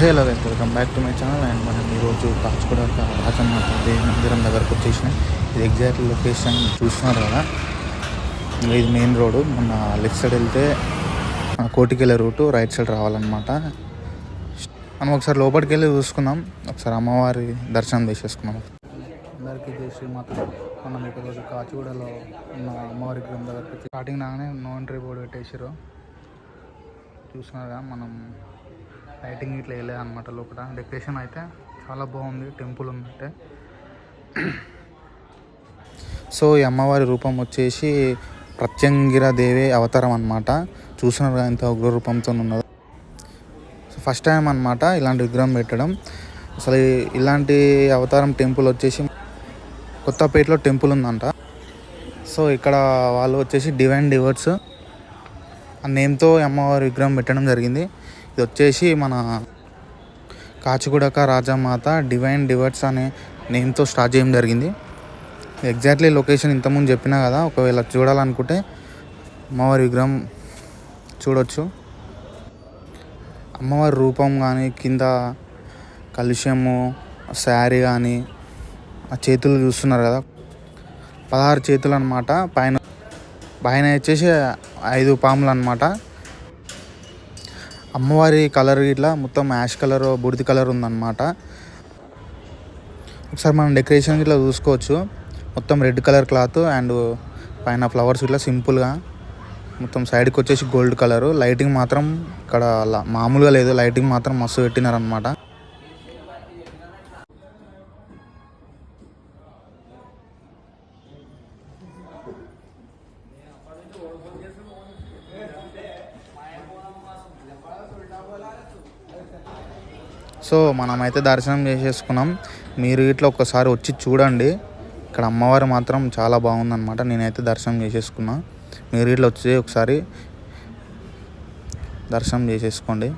Hello guys welcome back to my channel and మనం ఈరోజు కాచిగూడ రాజమాత దేవి మందిరం దగ్గరకు వచ్చేసిన. ఇది ఎగ్జాక్ట్ లొకేషన్ చూస్తున్నారు కదా. ఇది మెయిన్ రోడ్ మన లెఫ్ట్ సైడ్ వెళ్తే మన కోటికెళ్ళే రూటు రైట్ సైడ్ రావాలన్నమాట. మనం ఒకసారి లోపలికి వెళ్ళి చూసుకుందాం. ఒకసారి అమ్మవారి దర్శనం చేసేసుకున్నాం అందరికీ జై శ్రీమాత. మనం ఇక్కడ కాచిగూడలో ఉన్న అమ్మవారి విగ్రహం దగ్గరికి స్టార్టింగ్ రాగానే నో ఎంట్రీ బోర్డు పెట్టేసారు చూసినారుగా కదా మనం లైటింగ్ ఇట్లా వేయలేదు అనమాట లోపల. డెకరేషన్ అయితే చాలా బాగుంది. టెంపుల్ ఉందంటే. సో ఈ అమ్మవారి రూపం వచ్చేసి ప్రత్యంగిర దేవి అవతారం అనమాట చూసినారు ఎంత ఉగ్ర రూపంతో ఉన్నదో. సో ఫస్ట్ టైం అనమాట ఇలాంటి విగ్రహం పెట్టడం. అసలు ఇలాంటి అవతారం టెంపుల్ వచ్చేసి కొత్తపేటలో టెంపుల్ ఉందంట. సో ఇక్కడ వాళ్ళు వచ్చేసి డివైన్ డివర్స్ ఆ నేమ్తో అమ్మవారి విగ్రహం పెట్టడం జరిగింది. ఇది వచ్చేసి మన కాచిగూడక రాజామాత డివైన్ డివర్ట్స్ అనే నేమ్తో స్టార్ట్ చేయడం జరిగింది. ఎగ్జాక్ట్లీ లొకేషన్ ఇంతకుముందు చెప్పినా కదా ఒకవేళ చూడాలనుకుంటే అమ్మవారి విగ్రహం చూడొచ్చు. అమ్మవారి రూపం కానీ కింద కలుష్యము శారీ కానీ ఆ చేతులు చూస్తున్నారు కదా. పదహారు చేతులు అనమాట పైన పైన వచ్చేసి ఐదు పాములు అనమాట అమ్మవారి కలర్ ఇట్లా మొత్తం యాష్ కలర్ బూడిద కలర్ ఉందన్నమాట. ఒకసారి మనం డెకరేషన్ ఇట్లా చూసుకోవచ్చు. మొత్తం రెడ్ కలర్ క్లాత్ అండ్ పైన ఫ్లవర్స్ ఇట్లా సింపుల్గా మొత్తం సైడ్కి వచ్చేసి గోల్డ్ కలర్. లైటింగ్ మాత్రం ఇక్కడ మామూలుగా లేదు. లైటింగ్ మాత్రం మస్తు పెట్టినారనమాట సో మనమైతే దర్శనం చేసేసుకున్నాం. మీరు ఇట్లా ఒక్కసారి వచ్చి చూడండి. ఇక్కడ అమ్మవారు మాత్రం చాలా బాగుందన్నమాట. నేనైతే దర్శనం చేసేసుకున్నా. మీరు ఇట్లా వచ్చి ఒకసారి దర్శనం చేసేసుకోండి.